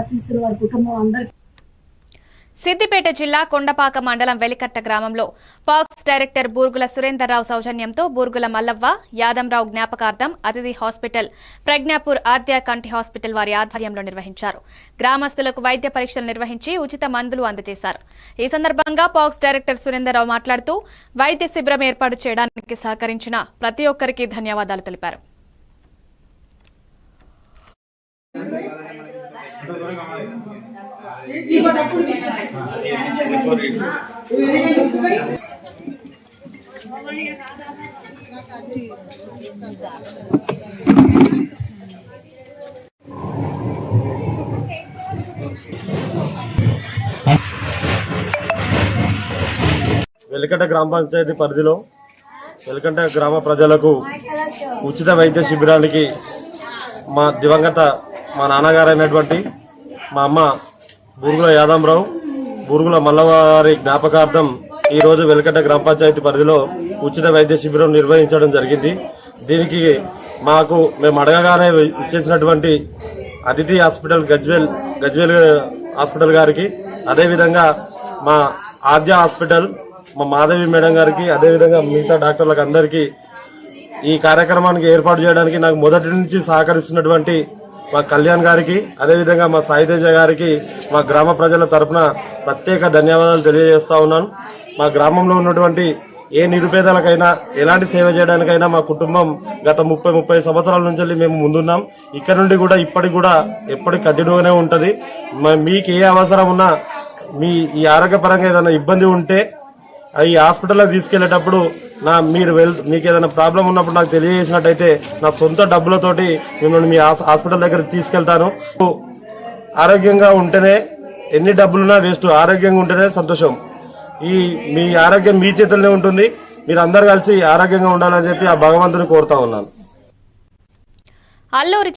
ఆశీస్సులు వారి కుటుంబం అందరికీ. సిద్దిపేట జిల్లా కొండపాక మండలం వెలికట్ట గ్రామంలో పాక్స్ డైరెక్టర్ బూర్గుల సురేందర్రావు సౌజన్యంతో బూర్గుల మల్లవ్వ యాదంరావు జ్ఞాపకార్థం అతిథి హాస్పిటల్ ప్రజ్ఞాపూర్ ఆద్య కంటి హాస్పిటల్ వారి ఆధ్వర్యంలో నిర్వహించారు. గ్రామస్తులకు వైద్య పరీక్షలు నిర్వహించి ఉచిత మందులు అందజేశారు. ఈ సందర్భంగా పాక్స్ డైరెక్టర్ సురేందర్రావు మాట్లాడుతూ వైద్య శిబిరం ఏర్పాటు చేయడానికి సహకరించిన ప్రతి ఒక్కరికి ధన్యవాదాలు తెలిపారు. వెలికట గ్రామ పంచాయతీ పరిధిలో వెలికంట గ్రామ ప్రజలకు ఉచిత వైద్య శిబిరానికి మా దివంగత మా నాన్నగారు అయినటువంటి మా అమ్మ బురుగుల యాదవరావు బురుగుల మల్లవారి జ్ఞాపకార్థం ఈరోజు వెలకట్ట గ్రామ పంచాయతీ పరిధిలో ఉచిత వైద్య శిబిరం నిర్వహించడం జరిగింది. దీనికి మాకు మేము అడగగానే ఇచ్చేసినటువంటి అతిథి హాస్పిటల్ గజ్వేల్ గజ్వేల్ హాస్పిటల్ గారికి అదేవిధంగా మా ఆద్య హాస్పిటల్ మా మాధవి మేడం గారికి అదేవిధంగా మిగతా డాక్టర్లకు అందరికీ ఈ కార్యక్రమానికి ఏర్పాటు చేయడానికి నాకు మొదటి నుంచి సహకరిస్తున్నటువంటి మా కళ్యాణ్ గారికి అదేవిధంగా మా సాయితేజ గారికి మా గ్రామ ప్రజల తరపున ప్రత్యేక ధన్యవాదాలు తెలియజేస్తా ఉన్నాను. మా గ్రామంలో ఉన్నటువంటి ఏ నిరుపేదలకైనా ఎలాంటి సేవ చేయడానికైనా మా కుటుంబం గత ముప్పై ముప్పై సంవత్సరాల నుంచి మేము ముందున్నాం. ఇక్కడ నుండి కూడా ఇప్పటికి కూడా ఎప్పటికి కంటిన్యూగానే ఉంటుంది. మీకు ఏ అవసరం ఉన్నా మీ ఈ ఆరోగ్యపరంగా ఏదైనా ఇబ్బంది ఉంటే ఆ ఈ హాస్పిటల్లో తీసుకెళ్ళేటప్పుడు నా మీరు వెల్ మీకు ఏదైనా ప్రాబ్లం ఉన్నప్పుడు నాకు తెలియజేసినట్టయితే నా సొంత డబ్బులతోటి మిమ్మల్ని మీ హాస్పిటల్ దగ్గరికి తీసుకెళ్తాను. ఆరోగ్యంగా ఉంటేనే ఎన్ని డబ్బులున్నా వేస్ట్ ఆరోగ్యంగా ఉంటేనే సంతోషం. ఈ మీ ఆరోగ్యం మీ చేతుల్లోనే ఉంటుంది. మీరు అందరు కలిసి ఆరోగ్యంగా ఉండాలని చెప్పి ఆ భగవంతుని కోరుతా ఉన్నాను. అల్లూరి